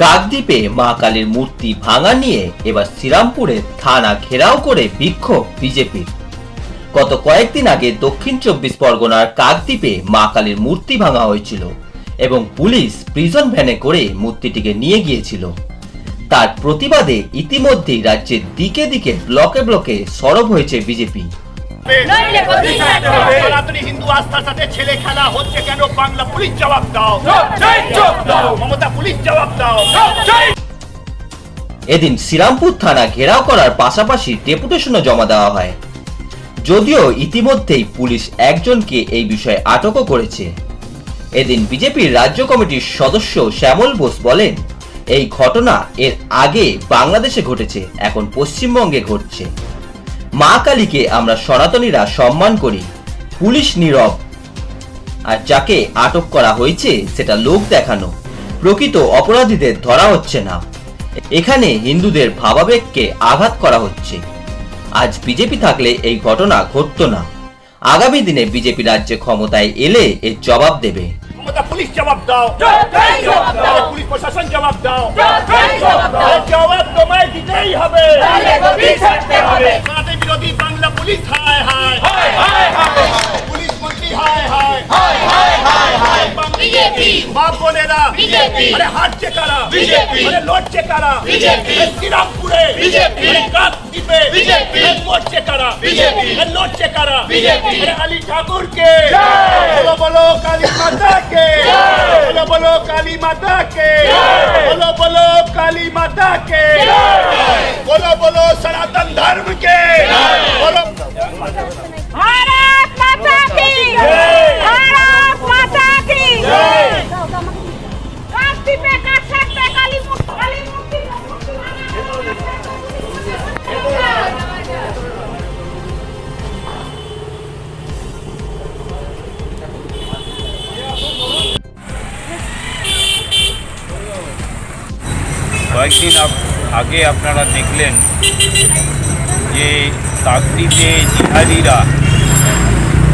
কাকদ্বীপে মা কালীর মূর্তি ভাঙা নিয়ে এবার শ্রীরামপুরে থানা ঘেরাও করে বিক্ষোভ বিজেপির। গত কয়েকদিন আগে দক্ষিণ চব্বিশ পরগনার কাকদ্বীপে মা কালীর মূর্তি ভাঙা হয়েছিল এবং পুলিশ প্রিজন ভ্যানে করে মূর্তিটিকে নিয়ে গিয়েছিল। তার প্রতিবাদে ইতিমধ্যেই রাজ্যের দিকে দিকে ব্লকে ব্লকে সরব হয়েছে বিজেপি। নইলে হবে। সনাতনী হিন্দু আস্থার সাথে ছেলে খেলা হচ্ছে কেন? বাংলা পুলিশ জবাব দাও। মমতা পুলিশ জবাব দাও। এদিন শ্রীরামপুর থানা ঘেরাও করার পাশাপাশি ডেপুটেশনও জমা দেওয়া হয়। যদিও ইতিমধ্যেই পুলিশ একজনকে এই বিষয়ে আটকও করেছে। এদিন বিজেপির রাজ্য কমিটির সদস্য শ্যামল বোস বলেন এই ঘটনা এর আগে বাংলাদেশে ঘটেছে এখন পশ্চিমবঙ্গে ঘটছে। মা কালীকে আমরা সনাতনীরা সম্মান করি। পুলিশ নীরব। আর যাকে আটক করা হয়েছে সেটা লোক দেখানো। প্রকৃত অপরাধীদের ধরা হচ্ছে না। এখানে হিন্দুদের ভাবাবেগকে আঘাত করা হচ্ছে। আজ বিজেপি থাকলে এই ঘটনা ঘটতো না। আগামী দিনে বিজেপি রাজ্যে ক্ষমতায় এলে এর জবাব দেবে। পুলিশ জবাব দাও। পুলিশ প্রশাসন জবাব দাও। জবাব তোমায় দিতেই হবে। বিজেপি। আরে হাঁটছে কারা বিজেপি। আরে লড়ছে কারা বিজেপি। এ শ্রীরামপুরে বিজেপি। আরে কাকদ্বীপে বিজেপি। এ লড়ছে কারা বিজেপি। এ লড়ছে কারা বিজেপি। আরে আলী ঠাকুরকে জয়। বলো বলো কালী মাতাকে জয়। বলো বলো কালী মাতাকে জয়। বলো বলো কালী মাতাকে জয়। কয়েকদিন আগে আপনারা দেখলেন যে কাকদ্বীপে জিহাদিরা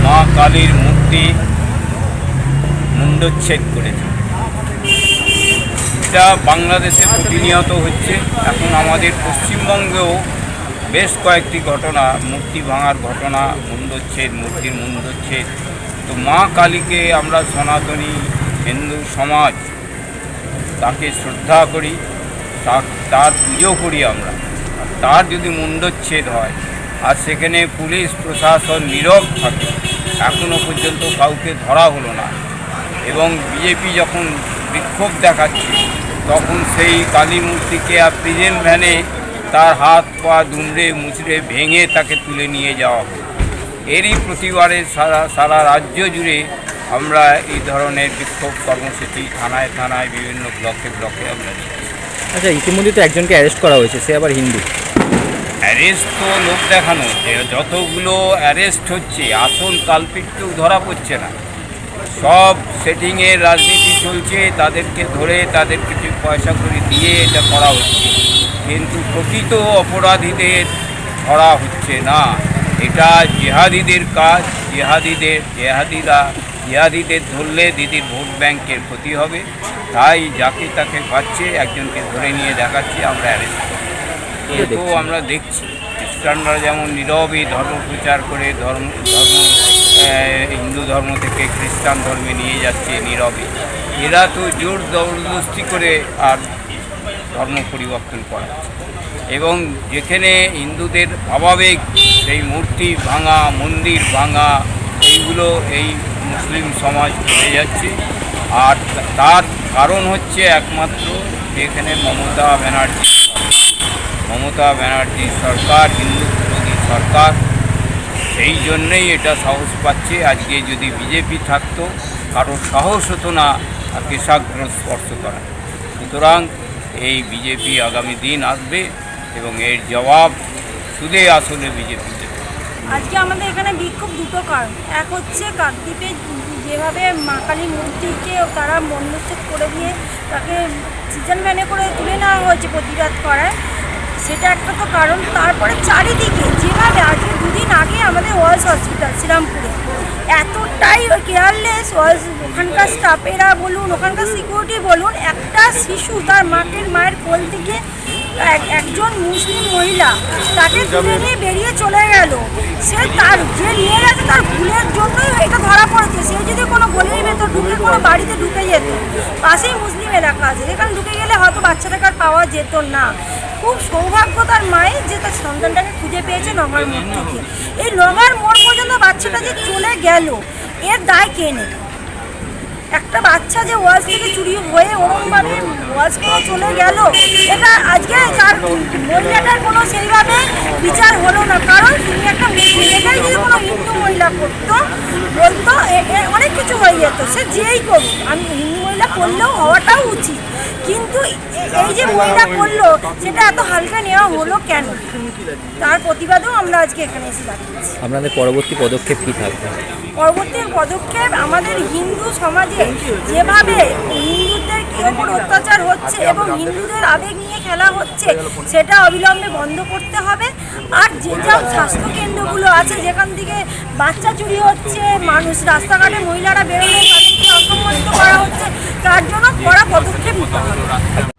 মা কালীর মূর্তি মুন্ডচ্ছেদ করেছে। এটা বাংলাদেশে প্রতিনিয়ত হচ্ছে। এখন আমাদের পশ্চিমবঙ্গেও বেশ কয়েকটি ঘটনা, মূর্তি ভাঙার ঘটনা মুন্ডচ্ছেদ মূর্তির মুন্ডচ্ছেদ তো মা কালীকে আমরা সনাতনী হিন্দু সমাজ তাকে শ্রদ্ধা করি। তা- তার পুজো করি আমরা। তার যদি মুন্ডচ্ছেদ হয়, আর সেখানে পুলিশ, প্রশাসন নীরব থাকে এখনও পর্যন্ত কাউকে ধরা হলো না। এবং বিজেপি যখন বিক্ষোভ দেখাচ্ছে, তখন সেই কালী মূর্তিকে আর প্রেজেন্ট ভ্যানে তার হাত পা দুমড়ে মুচড়ে ভেঙে তাকে তুলে নিয়ে যাওয়া হলো। এরই প্রতিবারে সারা সারা রাজ্য জুড়ে আমরা এই ধরনের বিক্ষোভ কর্মসূচি থানায় থানায়, বিভিন্ন ব্লকে ব্লকে আমরা নিচ্ছি আচ্ছা ইতিমধ্যে তো একজনকে অ্যারেস্ট করা হয়েছে, সে আবার হিন্দু। অ্যারেস্ট তো লোক দেখানো, যে যতগুলো অ্যারেস্ট হচ্ছে, আসল কালপিট ধরা পড়ছে না। সব সেটিংয়ের রাজনীতি চলছে, তাদেরকে ধরে তাদের কিছু পয়সা করে দিয়ে এটা করা হচ্ছে। কিন্তু প্রকৃত অপরাধীদের ধরা হচ্ছে না। এটা জেহাদিদের কাজ, জেহাদিদের জেহাদিরা জেহাদিদের ধরলে দিদির ভোট ব্যাংকের ক্ষতি হবে। তাই যাকে তাকে পাচ্ছে একজনকে ধরে নিয়ে দেখাচ্ছে আমরা অ্যারেস্ট এতো আমরা দেখছি খ্রিস্টানরা যেমন নীরবে ধর্ম প্রচার করে ধর্ম ধর্ম হিন্দু ধর্ম থেকে খ্রিস্টান ধর্মে নিয়ে যাচ্ছে নীরবে এরা তো জোর জবরদস্তি করে আর ধর্ম পরিবর্তন করাচ্ছে এবং যেখানে হিন্দুদের ভাবাবেগ সেই মূর্তি ভাঙা মন্দির ভাঙা এইগুলো এই মুসলিম সমাজ হয়ে যাচ্ছে। আর তার কারণ হচ্ছে একমাত্র এখানে মমতা ব্যানার্জি। মমতা ব্যানার্জি সরকার, হিন্দু বিরোধী সরকার। সেই জন্যই এটা সাহস পাচ্ছে। আজকে যদি বিজেপি থাকতো, কারোর সাহস হতো না কেশাগ্র স্পর্শ করা সুতরাং এই বিজেপি আগামী দিন আসবে এবং এর জবাব সুদে আসলে বিজেপি। আজকে আমাদের এখানে বিক্ষোভ দুটো কারণ। এক হচ্ছে কাকদ্বীপে যেভাবে মা কালী মূর্তিকে তারা মন্ডচ্ছেদ করে দিয়ে তাকে সিজন ভ্যানে করে তুলে নেওয়া হয়েছে প্রতিবাদ করায়, সেটা একটা তো কারণ। তারপরে চারিদিকে যেভাবে আজকে দুদিন আগে আমাদের ওয়ার্লস হসপিটাল শ্রীরামপুরে, এতটাই কেয়ারলেস ওয়ার্লস ওখানকার স্টাফেরা বলুন, ওখানকার সিকিউরিটি বলুন, একটা শিশু তার মাকের মায়ের কোল থেকে একজন মুসলিম মহিলা তাকে তুলে নিয়ে বেরিয়ে চলে গেল। সে তার যে নিয়ে গেছে তার ভুলের জন্যই এটা ধরা পড়েছে। সে যদি কোনো গলির ভেতর ঢুকে কোনো বাড়িতে ঢুকে যেত পাশেই মুসলিম এলাকা আছে। যেখানে ঢুকে গেলে হয়তো বাচ্চাটাকে আর পাওয়া যেত না। খুব সৌভাগ্য তার মায়ের যে তার সন্তানটাকে খুঁজে পেয়েছে নগার মোড় থেকে। এই নগার মোড় পর্যন্ত বাচ্চাটা যে চলে গেল এর দায় কে নেবে? একটা বাচ্চা যে ওয়াজ থেকে চুরি হয়ে ওরমভাবে ওয়াজ করে চলে গেল এটা আজকে তার মহিলাটার কোনো সেইভাবে বিচার হলো না কারণ তিনি একটা মুসলিম এটাই যদি কোনো হিন্দু মহিলা করতো বলতো এ- এ অনেক কিছু হয়ে যেত সে যেই করুক আমি হিন্দু মহিলা করলেও হওয়াটাও উচিত। কিন্তু এই যে মহিলা করল সেটা এত হালকা নেওয়া হলো কেন? তার প্রতিবাদেও আমরা আজকে এখানে এসে দাঁড়িয়েছি। আপনাদের পরবর্তী পদক্ষেপ কী থাকবে? পরবর্তী পদক্ষেপ আমাদের হিন্দু সমাজে যেভাবে হিন্দুদের নারীদের ওপর অত্যাচার হচ্ছে এবং হিন্দুদের আবেগ নিয়ে খেলা হচ্ছে সেটা অবিলম্বে বন্ধ করতে হবে। আর যে যা স্বাস্থ্যকেন্দ্রগুলো আছে যেখান থেকে বাচ্চা চুরি হচ্ছে মানুষ রাস্তাঘাটে মহিলারা বেরোলে তাদেরকে অসম্মানিত করা হচ্ছে তার জন্য কড়া পদক্ষেপ নিতে হবে।